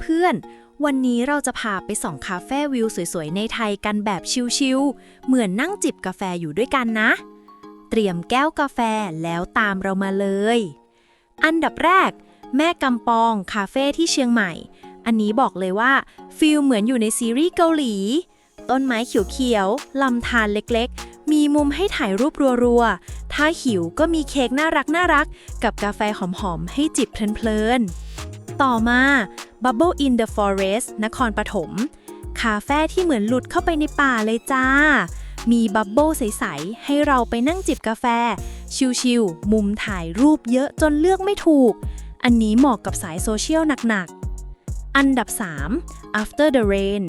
เพื่อน วันนี้เราจะพาไปส่องคาเฟ่วิวสวยๆ ในไทยกันแบบชิลๆ เหมือนนั่งจิบกาแฟอยู่ด้วยกันนะ เตรียมแก้วกาแฟแล้วตามเรามาเลย อันดับแรก แม่กำปองคาเฟ่ที่เชียงใหม่ อันนี้บอกเลยว่าฟิลเหมือนอยู่ในซีรีส์เกาหลี ต้นไม้เขียวๆลำธารเล็กๆ มีมุมให้ถ่ายรูปรัวๆ ถ้าหิวก็มีเค้กน่ารักน่ารักกับกาแฟหอมๆ ให้จิบเพลินๆ ต่อมา Bubble in the Forest นครปฐม คาเฟ่ที่เหมือนหลุดเข้าไปในป่าเลยจ้า มีบับเบิลใส ๆ ให้เราไปนั่งจิบกาแฟ ชิล ๆ มุมถ่ายรูปเยอะจนเลือกไม่ถูก อันนี้เหมาะกับสายโซเชียลหนัก ๆ อันดับ 3 After the Rain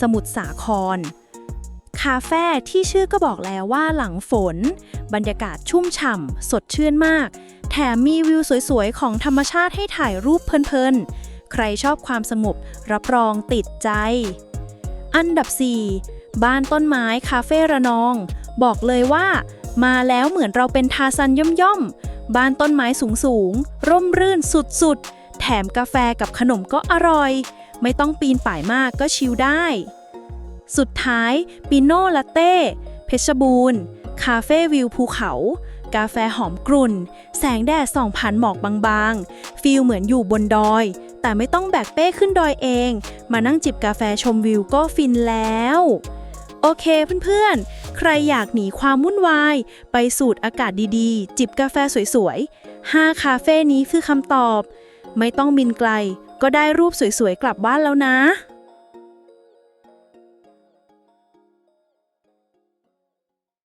สมุทรสาคร คาเฟ่ที่ชื่อก็บอกแล้วว่าหลังฝน บรรยากาศชุ่มฉ่ำสดชื่นมาก แถมมีวิวสวย ๆ ของธรรมชาติให้ถ่ายรูปเพลินๆ ใครชอบความสงบรับรองติดใจ อันดับ 4 บ้านต้นไม้คาเฟ่ระนอง บอกเลยว่า มาแล้วเหมือนเราเป็นทาซันย่อมๆ บ้านต้นไม้สูงๆ ร่มรื่นสุดๆ แถมกาแฟกับขนมก็อร่อย ไม่ต้องปีนป่ายมากก็ชิลได้ สุดท้ายปิโนลาเต้เพชรบูรณ์คาเฟ่วิวภูเขา กาแฟหอมกรุ่น แสงแดดส่องผ่านหมอกบางๆ ฟีลเหมือนอยู่บนดอย แต่ไม่ต้องแบกเป้ขึ้นดอยเอง มานั่งจิบกาแฟชมวิวก็ฟินแล้ว โอเคเพื่อนๆ ใครอยากหนีความวุ่นวาย ไปสูดอากาศดีๆ จิบกาแฟสวยๆ 5 คาเฟ่นี้คือคำตอบ ไม่ต้องบินไกล ก็ได้รูปสวยๆ กลับบ้านแล้วนะ